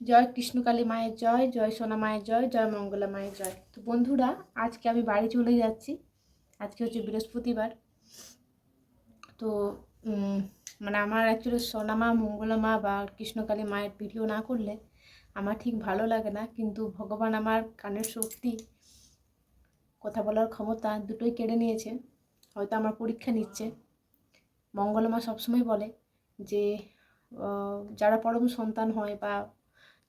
জয় কৃষ্ণকালী মায়ের জয় জয় সোনা মায়ের জয় জয় মঙ্গলা মায়ের জয়। তো বন্ধুরা, আজকে আমি বাড়ি চলে যাচ্ছি। আজকে হচ্ছে বৃহস্পতিবার। তো মানে আমার অ্যাকচুয়ালি সোনা মা, মঙ্গলা মা বা কৃষ্ণকালী মায়ের ভিডিও না করলে আমার ঠিক ভালো লাগে না। কিন্তু ভগবান আমার কানের শক্তি, কথা বলার ক্ষমতা দুটোই কেড়ে নিয়েছে। হয়তো আমার পরীক্ষা নিচ্ছে। মঙ্গলা মা সবসময় বলে যে যারা পরম সন্তান হয় বা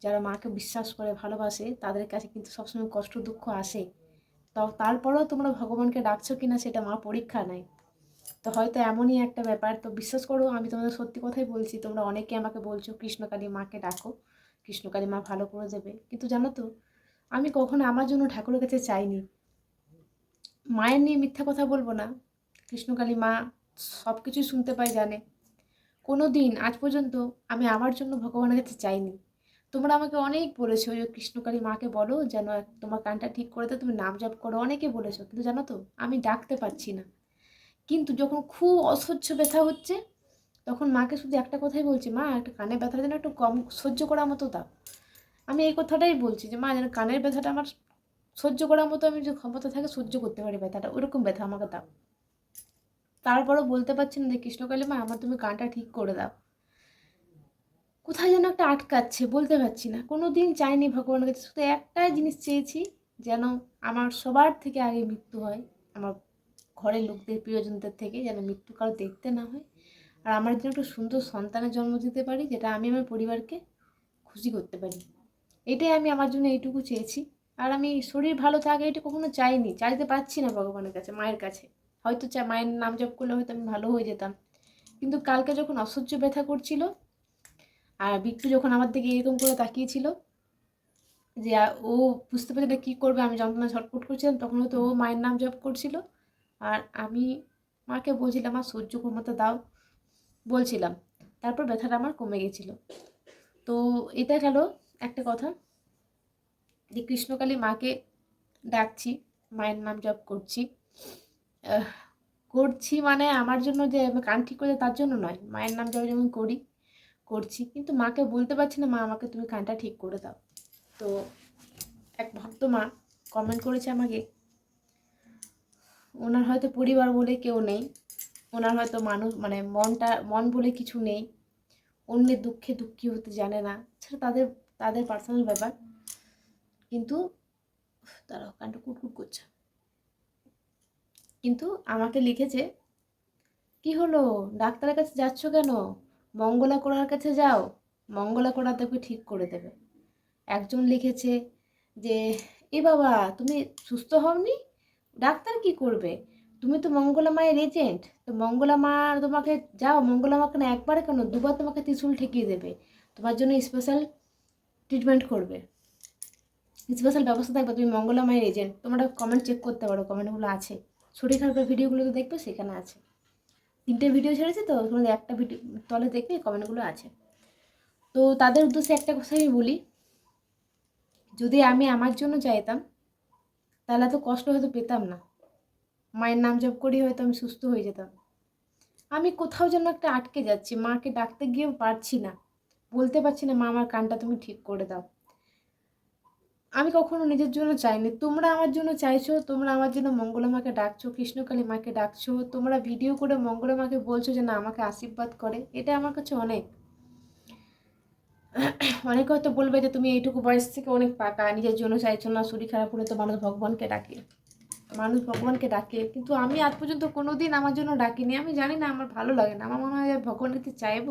যারা মাকে বিশ্বাস করে, ভালোবাসে, তাদের কাছে কিন্তু সবসময় কষ্ট, দুঃখ আসে। তারপরেও তোমরা ভগবানকে ডাকছো কিনা সেটা মা পরীক্ষা নেয়। তো হয়তো এমনই একটা ব্যাপার। তো বিশ্বাস করো, আমি তোমাদের সত্যি কথাই বলছি, তোমরা অনেকে আমাকে বলছো কৃষ্ণকালী মাকে ডাকো কৃষ্ণকালী মা ভালো করে দেবে। কিন্তু জানো তো, আমি কখনো আমার জন্য ঠাকুরের কাছে চাইনি। মায়ের নিয়ে মিথ্যা কথা বলব না। কৃষ্ণকালী মা সব কিছুই শুনতে পাই জানে। কোনো দিন আজ পর্যন্ত আমি আমার জন্য ভগবানের কাছে চাইনি। তোমরা আমাকে অনেক বলেছ যে, কৃষ্ণকালী মাকে বলো যেন তোমার কানটা ঠিক করে দাও, তুমি নাম জপ করো। অনেকে বলেছ, কিন্তু জানো তো, আমি ডাকতে পারছি না। কিন্তু যখন খুব অসহ্য ব্যথা হচ্ছে, তখন মাকে শুধু একটা কথাই বলছি, মা, একটা কানের ব্যথাটা যেন একটু কম, সহ্য করার মতো দাও। আমি এই কথাটাই বলছি যে, মা, যেন কানের ব্যথাটা আমার সহ্য করার মতো আমি যে ক্ষমতা থাকে, সহ্য করতে পারি ব্যথাটা। ওরকম ব্যথা আমাকে দাও। তারপরও বলতে পারছি না যে, কৃষ্ণকালী মা, আমার তুমি কানটা ঠিক করে দাও। কোথায় যেন একটা আটকাচ্ছে, বলতে পারছি না। কোনো দিন চাইনি ভগবানের কাছে। শুধু একটাই জিনিস চেয়েছি, যেন আমার সবার থেকে আগে মৃত্যু হয়, আমার ঘরের লোকদের, প্রিয়জনদের থেকে যেন মৃত্যু কারও দেখতে না হয়। আর আমার জন্য একটা সুন্দর সন্তানের জন্ম দিতে পারি, যেটা আমি আমার পরিবারকে খুশি করতে পারি। এটাই আমি আমার জন্য এইটুকু চেয়েছি। আর আমি শরীর ভালো থাকে এটা কখনো চাইনি, চাইতে পারছি না ভগবানের কাছে, মায়ের কাছে। হয়তো চা, মায়ের নাম জপ করলে হয়তো আমি ভালো হয়ে যেতাম। কিন্তু কালকে যখন অসহ্য ব্যথা করছিল আর বিট্টু যখন আমার দিকে এরকম করে তাকিয়েছিল যে ও বুঝতে পারছে কী করবে, আমি যন্ত্রণা ছটফট করছিলাম, তখন হয়তো ও মায়ের নাম জপ করছিল। আর আমি মাকে বলছিলাম, মা, সহ্য ক্ষমতা দাও। বলছিলাম। তারপর ব্যথাটা আমার কমে গেছিল। তো এটা গেল একটা কথা যে, কৃষ্ণকালী মাকে ডাকছি, মায়ের নাম জপ করছি। করছি মানে আমার জন্য যে, আমি কান ঠিক করে তার জন্য নয়, মায়ের নাম জপ যেমন করি করছি। কিন্তু মাকে বলতে পারছি না, মা, আমাকে তুমি কানটা ঠিক করে দাও। তো এক ভক্ত মা কমেন্ট করেছে আমাকে, ওনার হয়তো পরিবার বলে কেউ নেই, ওনার হয়তো মানুষ মানে মনটা, মন বলে কিছু নেই, অন্যের দুঃখে দুঃখী হতে জানে না। সেটা তাদের তাদের পার্সোনাল ব্যাপার। কিন্তু তারা কানটা কুটকুট করছে। কিন্তু আমাকে লিখেছে, কি হলো? ডাক্তারের কাছে যাচ্ছ কেন? মঙ্গলা কোড়ার কাছে যাও, মঙ্গলা কোড়া তোকে ঠিক করে দেবে। একজন লিখেছে যে, এ বাবা, তুমি সুস্থ হওনি? ডাক্তার কি করবে? তুমি তো মঙ্গলা মায়ের এজেন্ট তো মঙ্গলা মা তোমাকে যাও, মঙ্গলা মাকে না একবারে কেন, দুবার তোমাকে ত্রিশুল ঠেকিয়ে দেবে। তোমার জন্য স্পেশাল ট্রিটমেন্ট করবে। স্পেশাল ব্যবস্থা থাকবে, তুমি মঙ্গলা মায়ের এজেন্ট তোমরা কমেন্ট চেক করতে পারো কমেন্টগুলো আছে। শরীর খারাপের ভিডিওগুলো তো দেখবে, সেখানে আছে। তিনটে ভিডিও ছেড়েছি তো, তোমাদের একটা ভিডিও তলে দেখবে কমেন্টগুলো আছে। তো তাদের উদ্দেশ্যে একটা কথা আমি বলি, যদি আমি আমার জন্য চাইতাম, তাহলে এত কষ্ট হয়তো পেতাম না। মায়ের নাম জপ করি হয়তো আমি সুস্থ হয়ে যেতাম। আমি কোথাও যেন একটা আটকে যাচ্ছি, মাকে ডাকতে গিয়েও পারছি না। বলতে পারছি না, মা, আমার কানটা তুমি ঠিক করে দাও। আমি কখনো নিজের জন্য চাইনি। তোমরা আমার জন্য চাইছো, তোমরা আমার জন্য মঙ্গলা মাকে ডাকছো, কৃষ্ণকালী মাকে ডাকছো, তোমরা ভিডিও করে মঙ্গলা মাকে বলছো যে, না, আমাকে আশীর্বাদ করে। এটা আমার কাছে অনেক। অনেকে হয়তো বলবে যে, তুমি এইটুকু বয়স থেকে অনেক পাকা, নিজের জন্য চাইছো না, শরীর খারাপ হলে তো মানুষ ভগবানকে ডাকে। মানুষ ভগবানকে ডাকে। কিন্তু আমি আজ পর্যন্ত কোনো দিন আমার জন্য ডাকিনি। আমি জানি না, আমার ভালো লাগে না। আমার মনে হয় কাছে চাইব?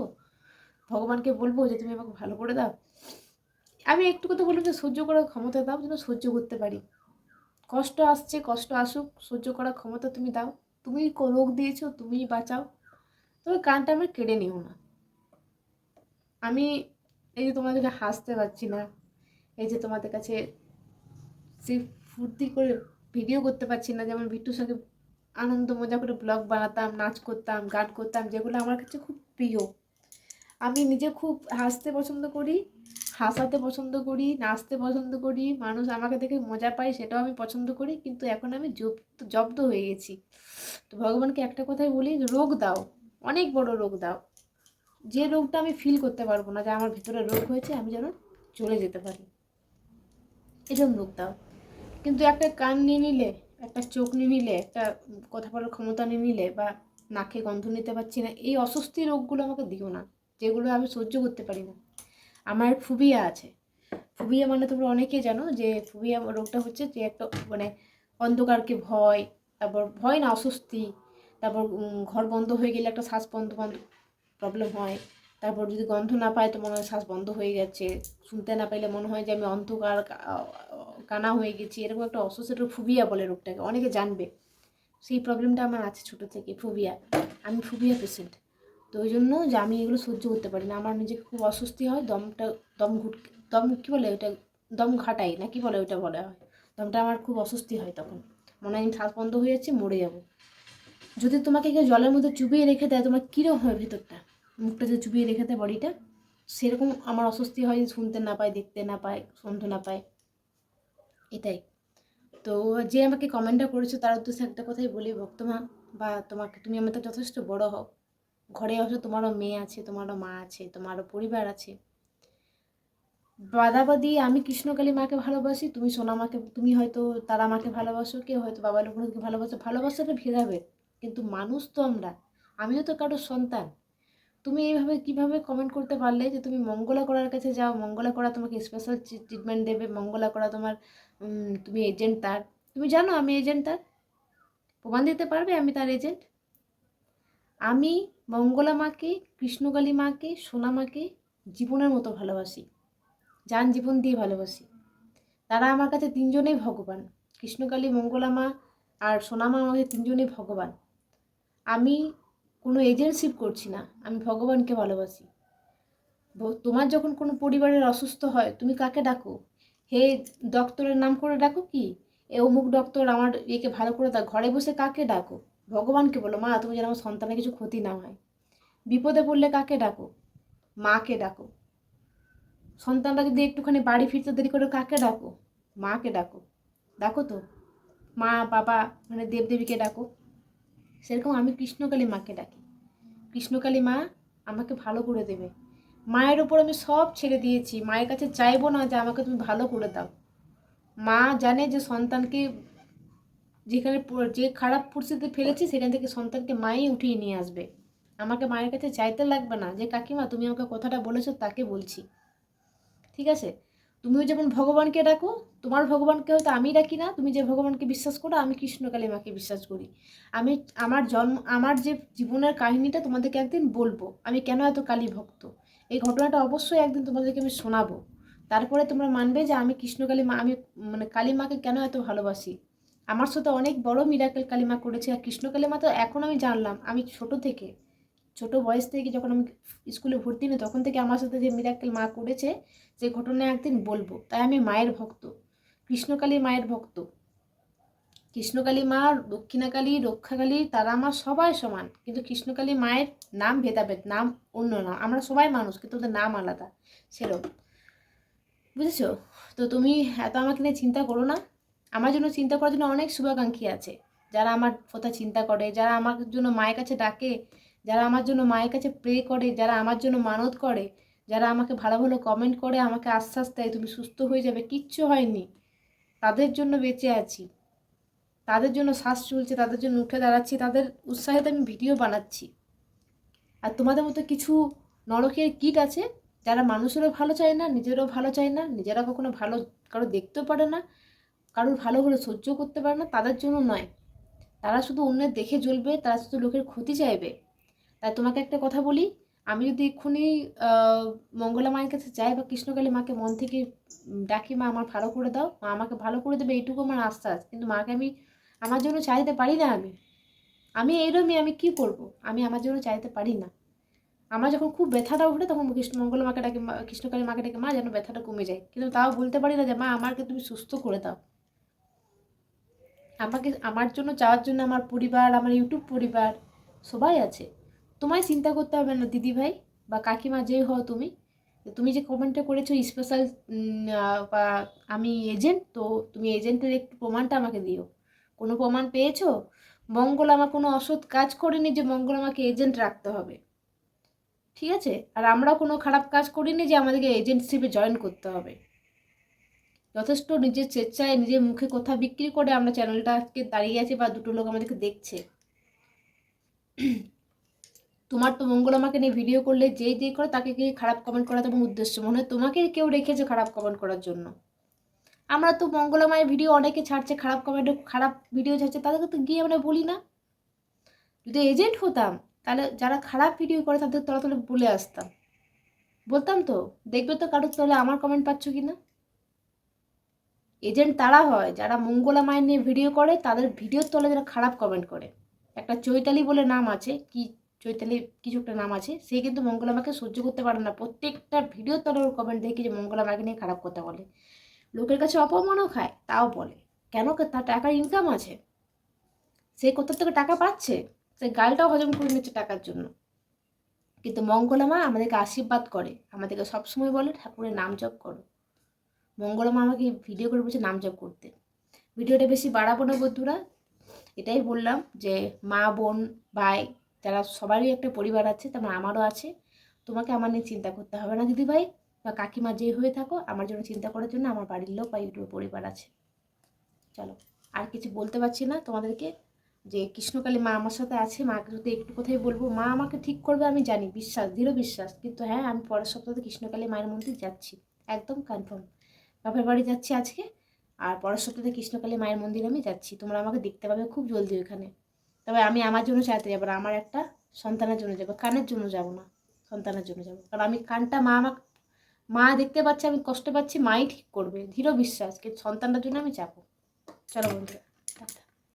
ভগবানকে বলব যে, তুমি আমাকে ভালো করে দাও। আমি একটু কথা বলব যে সহ্য করার ক্ষমতা দাও, যেন সহ্য করতে পারি। কষ্ট আসছে, কষ্ট আসুক, সহ্য করার ক্ষমতা তুমি দাও। তুমি রোগ দিয়েছ তুমিই বাঁচাও। তবে কানটা আমি কেড়ে নিও না। আমি এই যে তোমাদের কাছে হাসতে পারছি না, এই যে তোমাদের কাছে সে ফুর্তি করে ভিডিও করতে পারছি না, যেমন বিট্টুর সঙ্গে আনন্দ, মজা করে ব্লগ বানাতাম, নাচ করতাম, গান করতাম, যেগুলো আমার কাছে খুব প্রিয়। আমি নিজে খুব হাসতে পছন্দ করি। হাসাতে পছন্দ করি, নাচতে পছন্দ করি, মানুষ আমাকে দেখে মজা পায় সেটাও আমি পছন্দ করি, কিন্তু এখন আমি জব্দ হয়ে গেছি। তো ভগবানকে একটা কথাই বলি রোগ দাও, অনেক বড় রোগ দাও। যে রোগটা আমি ফিল করতে পারব না, যে আমার ভিতরে রোগ হয়েছে, আমি যেন চলে যেতে পারি। এরকম রোগ দাও। কিন্তু একটা কান নিয়ে নিলে, একটা চোখ নিয়ে নিলে, একটা কথা বলার ক্ষমতা নিয়ে নিলে, বা নাকে গন্ধ নিতে পারছি না, এই অস্বস্তি রোগগুলো আমাকে দিও না, যেগুলো আমি সহ্য করতে পারি না। আমার ফুবিয়া আছে। ফুবিয়া মানে তোমরা অনেকেই জানো যে ফুবিয়া রোগটা হচ্ছে যে একটা মানে অন্ধকারকে ভয়, তারপর ভয় না, অস্বস্তি, তারপর ঘর বন্ধ হয়ে গেলে একটা শ্বাস বন্ধ বন্ধ প্রবলেম হয়। তারপর যদি গন্ধ না পায় তো মনে হয় শ্বাস বন্ধ হয়ে গেছে শুনতে না পাইলে মনে হয় যে আমি অন্ধকার কানা হয়ে গেছি। এরকম একটা অস্বস্তি ফুবিয়া বলে রোগটাকে, অনেকে জানবে। সেই প্রবলেমটা আমার আছে ছোটো থেকে ফুবিয়া আমি ফুবিয়া পেশেন্ট তো ওই জন্য যে আমি এগুলো সহ্য করতে পারি না। আমার নিজেকে খুব অস্বস্তি হয়, দমটা, দম ঘুট, দম কী বলে ওটা দম ঘাটাই না কি বলে ওটা বলা হয়? দমটা আমার খুব অস্বস্তি হয় তখন। মনে হয় আমি শ্বাস বন্ধ হয়ে যাচ্ছে, মরে যাব। যদি তোমাকে কেউ জলের মধ্যে চুবিয়ে রেখে দেয়, তোমার কীরকম হয় ভেতরটা? মুখটা যদি চুবিয়ে রেখে দেয় বডিটা? সেরকম আমার অস্বস্তি হয়, শুনতে না পায়, দেখতে না পায় শুনতে না পায়। এটাই। তো যে আমাকে কমেন্টটা করেছ, তার উদ্দেশ্যে একটা কথাই বলি, ভক্তমা, বা তোমাকে, তুমি আমার তো যথেষ্ট বড় হও। ঘরে হয়তো তোমারও মেয়ে আছে, তোমারও মা আছে, তোমারও পরিবার আছে। বাদাবাদি, আমি কৃষ্ণকালী মাকে ভালোবাসি, তুমি সোনামাকে তুমি হয়তো তারা মাকে ভালোবাসো, কেউ হয়তো বাবা লোকনাথকে ভালোবাসো, ভালোবাসাটা ভেদাভেদ কিন্তু মানুষ তো আমরা, আমিও তো কারোর সন্তান। তুমি এইভাবে কীভাবে কমেন্ট করতে পারলে যে তুমি মঙ্গলা করার কাছে যাও, মঙ্গলা করা তোমাকে স্পেশাল ট্রিটমেন্ট দেবে, মঙ্গলা করা তোমার তুমি এজেন্ট তার। তুমি জানো আমি এজেন্ট তার? প্রমাণ দিতে পারবে আমি তার এজেন্ট আমি মঙ্গলা মাকে, কৃষ্ণকালী মাকে, সোনা মাকে জীবনের মতো ভালোবাসি যান জীবন দিয়ে ভালোবাসি। তারা আমার কাছে তিনজনেই ভগবান, কৃষ্ণকালী, মঙ্গলা মা আর সোনামা আমাকে তিনজনেই ভগবান। আমি কোনো এজেন্টশিপ করছি না, আমি ভগবানকে ভালোবাসি। তোমার যখন কোনো পরিবারের অসুস্থ হয়, তুমি কাকে ডাকো? হে ডক্টরের নাম করে ডাকো কি? এ অমুক ডক্টর আমার একে ভালো করে দাও ঘরে বসে কাকে ডাকো? ভগবানকে বলো মা, তুমি যেন আমার সন্তানের কিছু ক্ষতি না হয়। বিপদে পড়লে কাকে ডাকো? মাকে ডাকো। সন্তানরা যদি একটুখানি বাড়ি ফিরতে দেরি করে, কাকে ডাকো? মাকে ডাকো। ডাকো তো। মা, বাবা মানে দেবদেবীকে ডাকো। সেরকম আমি কৃষ্ণকালী মাকে ডাকি। কৃষ্ণকালী মা আমাকে ভালো করে দেবে। মায়ের ওপর আমি সব ছেড়ে দিয়েছি। মায়ের কাছে চাইব না যে আমাকে তুমি ভালো করে দাও। মা জানে যে সন্তানকে যেখানে যে খারাপ পরিস্থিতিতে ফেলেছি, সেখান থেকে সন্তানকে মাই উঠিয়ে নিয়ে আসবে। আমাকে মায়ের কাছে চাইতে লাগবে না যে, কাকিমা, তুমি আমাকে কথাটা বলেছ, তাকে বলছি। ঠিক আছে? তুমিও যেমন ভগবানকে ডাকো, তোমার ভগবানকে হয়তো আমি ডাকি না। তুমি যে ভগবানকে বিশ্বাস করো, আমি কৃষ্ণকালী মাকে বিশ্বাস করি। আমি, আমার জন্ম, আমার যে জীবনের কাহিনীটা তোমাদেরকে একদিন বলব। আমি কেন এত কালী ভক্ত এই ঘটনাটা অবশ্যই একদিন তোমাদেরকে আমি শোনাবো। তারপরে তোমরা মানবে যে, আমি কৃষ্ণকালী মা আমি মানে কালী মাকে কেন এত ভালোবাসি? আমার সাথে অনেক বড় মিরাকেল কালী মা করেছে আর কৃষ্ণকালী মা তো এখন আমি জানলাম, আমি ছোট থেকে, ছোট বয়স থেকে যখন আমি স্কুলে ভর্তি নিই তখন থেকে আমার সাথে যে মিরাকেল মা করেছে, যে ঘটনা একদিন বলব, তাই আমি মায়ের ভক্ত কৃষ্ণকালী মায়ের ভক্ত। কৃষ্ণকালী মা দক্ষিণাকালী রক্ষাকালী তারা আমার সবাই সমান, কিন্তু কৃষ্ণকালী মায়ের নাম ভেদাভেদ, নাম অন্য নাম আমরা সবাই মানুষ, কিন্তু ওদের নাম আলাদা, সেরকম। বুঝেছ? তো তুমি এত আমাকে নিয়ে চিন্তা করো না। আমার জন্য চিন্তা করার জন্য অনেক শুভাকাঙ্ক্ষী আছে। যারা আমার কথা চিন্তা করে, যারা আমার জন্য মায়ের কাছে ডাকে, যারা আমার জন্য মায়ের কাছে প্রে করে, যারা আমার জন্য মানত করে, যারা আমাকে ভালো ভালো কমেন্ট করে, আমাকে আশ্বাস দেয়, তুমি সুস্থ হয়ে যাবে। কিচ্ছু হয়নি। তাদের জন্য বেঁচে আছি। তাদের জন্য শ্বাস চলছে, তাদের জন্য উঠে দাঁড়াচ্ছি, তাদের উৎসাহেতে আমি ভিডিও বানাচ্ছি। আর তোমাদের মতো কিছু নরকের কীট আছে, যারা মানুষেরও ভালো চায় না, নিজেরও ভালো চায় না, নিজেরা কখনো ভালো কারও দেখতেও পারে না কারোর ভালো করে সহ্য করতে পারে না, তাদের জন্য নয়। তারা শুধু অন্যের দেখে জ্বলবে, তারা শুধু লোকের ক্ষতি চাইবে। তাই তোমাকে একটা কথা বলি, আমি যদি এক্ষুনি মঙ্গলা মায়ের কাছে যাই বা কৃষ্ণকালী মাকে মন থেকে ডাকি, মা আমার ভালো করে দাও, মা আমাকে ভালো করে দেবে, এইটুকু আমার আশ্বাস। কিন্তু মাকে আমি আমার জন্য চাইতে পারি না আমি। আমি এইরকমই আমি কি করব? আমি আমার জন্য চাইতে পারি না। আমার যখন খুব ব্যথাটা উঠে তখন কৃষ্ণ, মঙ্গলা মাকে ডাকে কৃষ্ণকালী মাকে ডাকে, মা যেন ব্যথাটা কমে যায়। কিন্তু তাও বলতে পারি না যে, মা, আমাকে তুমি সুস্থ করে দাও। আমাকে, আমার জন্য চাওয়ার জন্য আমার পরিবার, আমার ইউটিউব পরিবার সবাই আছে। তোমায় চিন্তা করতে হবে না, দিদি ভাই বা কাকিমা যেই হও তুমি। তুমি যে কমেন্টটা করেছ স্পেশাল বা আমি এজেন্ট তো তুমি এজেন্টের একটু প্রমাণটা আমাকে দিও। কোনো প্রমাণ পেয়েছ? মঙ্গল আমার কোনো অসৎ কাজ করেনি যে মঙ্গল আমাকে এজেন্ট রাখতে হবে। ঠিক আছে? আর আমরাও কোনো খারাপ কাজ করিনি যে আমাদেরকে এজেন্সিপে জয়েন করতে হবে। যথেষ্ট নিজের স্বেচ্ছায় নিজের মুখে কথা বিক্রি করে আমরা চ্যানেলটা আজকে দাঁড়িয়ে আছে বা দুটো লোক আমাদেরকে দেখছে। তোমার তো মঙ্গল আমাকে নিয়ে ভিডিও করলে যেই যেই করে তাকে গিয়ে খারাপ কমেন্ট করা তোমার উদ্দেশ্য। মনে হয় তোমাকে কেউ রেখেছে খারাপ কমেন্ট করার জন্য। আমরা তো মঙ্গলমায়ের ভিডিও অনেকে ছাড়ছে, খারাপ কমেন্ট খারাপ ভিডিও ছাড়ছে, তাদেরকে তো গিয়ে আমরা বলি না। যদি এজেন্ট হতাম, তাহলে যারা খারাপ ভিডিও করে তাদের তলা তলে বলে আসতাম। বলতাম তো, দেখবে তো কারোর তলে আমার কমেন্ট পাচ্ছ কি না এজেন্ট তারা হয়, যারা মঙ্গলা মায়ের নিয়ে ভিডিও করে, তাদের ভিডিওর তলে যারা খারাপ কমেন্ট করে। একটা চৈতালি বলে নাম আছে, কি চৈতালি কিছু একটা নাম আছে, সে কিন্তু মঙ্গলা মাকে সহ্য করতে পারে না। প্রত্যেকটা ভিডিওর তলে ওর কমেন্ট দেখি যে মঙ্গলা মাকে নিয়ে খারাপ কথা বলে। লোকের কাছে অপমানও খায়, তাও বলে। কেন তার টাকার ইনকাম আছে? সে কোথা থেকে টাকা পাচ্ছে? সে গালটাও হজম করে নিচ্ছে টাকার জন্য। কিন্তু মঙ্গলা মা আমাদেরকে আশীর্বাদ করে, আমাদেরকে সবসময় বলে, ঠাকুরের নাম জপ করো। মঙ্গলা মা আমাকে ভিডিও করে বলছে, নাম জপ করতে। ভিডিওটা বেশি বাড়াবো না বন্ধুরা। এটাই বললাম যে, মা, বোন, ভাই, যারা সবারই একটা পরিবার আছে তেমন আমারও আছে, তোমাকে আমার নিয়ে চিন্তা করতে হবে না দিদি ভাই বা কাকিমা যে হয়ে থাকো, আমার জন্য চিন্তা করার জন্য আমার বাড়ির লোক বা ইউটিউব পরিবার আছে। চলো, আর কিছু বলতে পারছি না তোমাদেরকে যে, কৃষ্ণকালী মা আমার সাথে আছে মাকে যদি একটু কথাই বলব, মা আমাকে ঠিক করবে আমি জানি, বিশ্বাস, দৃঢ় বিশ্বাস। কিন্তু হ্যাঁ আমি পরের সপ্তাহে কৃষ্ণকালী মায়ের মন্দির যাচ্ছি, একদম কনফার্ম বাপের বাড়ি যাচ্ছি আজকে। আর পরের সপ্তাহে কৃষ্ণকালী মায়ের মন্দিরে আমি যাচ্ছি। তোমরা আমাকে দেখতে পাবে খুব জলদি ওখানে তবে আমি আমার জন্য চাইতে যাব না, আমার একটা সন্তানের জন্য যাব। কানের জন্য যাব না, সন্তানের জন্য যাব। কারণ আমি কানটা মা আমাকে, মা দেখতে পাচ্ছে, আমি কষ্ট পাচ্ছি, মাই ঠিক করবে। ধীর বিশ্বাস, কিন্তু সন্তানটার জন্য আমি যাব। চলো বন্ধুরা।